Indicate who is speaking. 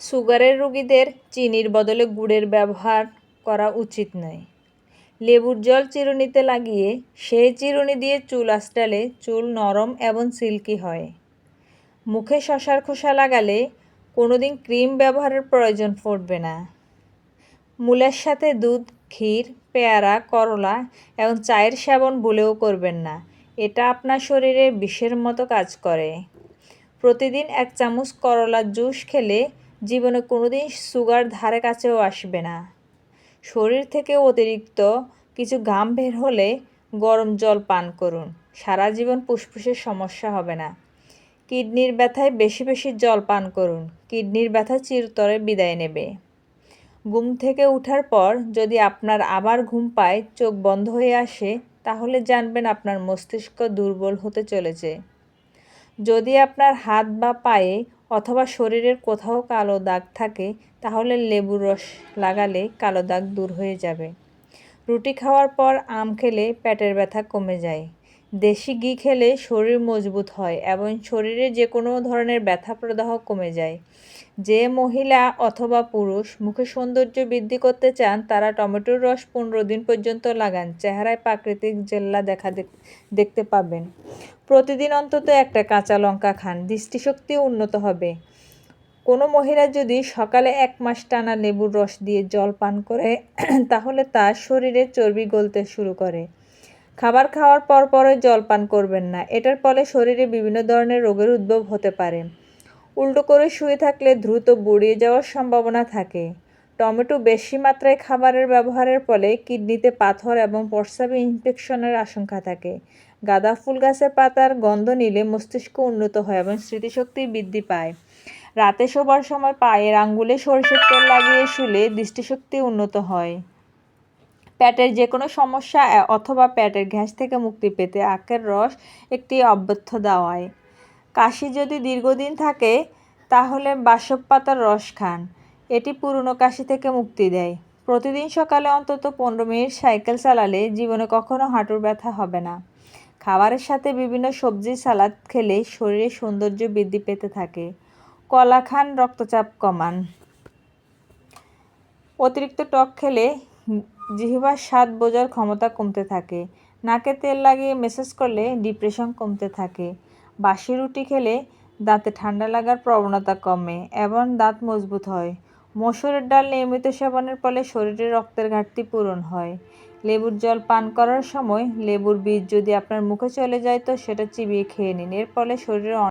Speaker 1: সুগারের রোগীদের চিনির বদলে গুড়ের ব্যবহার করা উচিত নয়। লেবুর জল চিরুনিতে লাগিয়ে সেই চিরুনি দিয়ে চুল আঁচড়ালে চুল নরম এবং সিল্কি হয়। মুখে শশার খোসা লাগালে কোনোদিন ক্রিম ব্যবহারের প্রয়োজন পড়বে না। মূলের সাথে দুধ, ক্ষীর, পেয়ারা, করলা এবং চায়ের সেবন ভুলেও করবেন না। এটা আপনার শরীরে বিষের মতো কাজ করে। প্রতিদিন এক চামচ করলার জুস খেলে জীবনে কোনোদিন সুগার ধারে কাছেও আসবে না। শরীর থেকে অতিরিক্ত কিছু ঘাম বের হলে গরম জল পান করুন। সারা জীবন ফুসফুসের সমস্যা হবে না। কিডনির ব্যথায় বেশি বেশি জল পান করুন। কিডনির ব্যথা চিরতরে বিদায় নেবে। ঘুম থেকে ওঠার পর যদি আপনার আবার ঘুম পায়, চোখ বন্ধ হয়ে আসে, তাহলে জানবেন আপনার মস্তিষ্ক দুর্বল হতে চলেছে। যদি আপনার হাত বা পায়ে অথবা শরীরের কোথাও কালো দাগ থাকে, তাহলে লেবুর রস লাগালে কালো দাগ দূর হয়ে যাবে। রুটি খাওয়ার পর আম খেলে পেটের ব্যথা কমে যায়। দেশি ঘি খেলে শরীর মজবুত হয় এবং শরীরে যে কোনো ধরনের ব্যথা প্রদাহ কমে যায়। যে মহিলা অথবা পুরুষ মুখে সৌন্দর্য বৃদ্ধি করতে চান, তারা টমেটোর রস পনেরো দিন পর্যন্ত লাগান, চেহারায় প্রাকৃতিক জেল্লা দেখা, দেখতে পাবেন। প্রতিদিন অন্তত একটা কাঁচা লঙ্কা খান, দৃষ্টিশক্তি উন্নত হবে। কোনো মহিলা যদি সকালে এক মাস টানা লেবুর রস দিয়ে জল পান করে, তাহলে তার শরীরে চর্বি গলতে শুরু করে। খাবার খাওয়ার পর পরে জল পান করবেন না। এটার ফলে শরীরে বিভিন্ন ধরনের রোগের উদ্ভব হতে পারে। উল্টো করে শুয়ে থাকলে দ্রুত বুড়িয়ে যাওয়ার সম্ভাবনা থাকে। টমেটো বেশি মাত্রায় খাবারের ব্যবহারের ফলে কিডনিতে পাথর এবং প্রস্রাবে ইনফেকশনের আশঙ্কা থাকে। গাঁদা ফুল গাছের পাতার গন্ধ নিলে মস্তিষ্ক উন্নত হয় এবং স্মৃতিশক্তি বৃদ্ধি পায়। রাতে শোবার সময় পায়ের আঙ্গুলে সরষের তেল লাগিয়ে শুলে দৃষ্টিশক্তি উন্নত হয়। পেটের যে কোনো সমস্যা অথবা পেটের গ্যাস থেকে মুক্তি পেতে আখের রস একটি অব্যর্থ দাওয়ায়। কাশি যদি দীর্ঘদিন থাকে, তাহলে বাসক পাতার রস খান। এটি পুরনো কাশি থেকে মুক্তি দেয়। প্রতিদিন সকালে অন্তত পনেরো মিনিট সাইকেল চালালে জীবনে কখনো হাঁটুর ব্যথা হবে না। খাবারের সাথে বিভিন্ন সবজি, সালাদ খেলে শরীরে সৌন্দর্য বৃদ্ধি পেতে থাকে। কলা খান, রক্তচাপ কমান। অতিরিক্ত টক খেলে জিহ্বার স্বাদ বোঝার ক্ষমতা কমতে থাকে। নাকে তেল লাগিয়ে মেসেজ করলে ডিপ্রেশন কমতে থাকে। বাসি রুটি খেলে দাঁতে ঠান্ডা লাগার প্রবণতা কমে এবং দাঁত মজবুত হয়। মসুরের ডাল নিয়মিত সেবনের ফলে শরীরে রক্তের ঘাটতি পূরণ হয়। লেবুর জল পান করার সময় লেবুর বীজ যদি আপনার মুখে চলে যায় তো সেটা চিবিয়ে খেয়ে নিন। এর ফলে শরীরে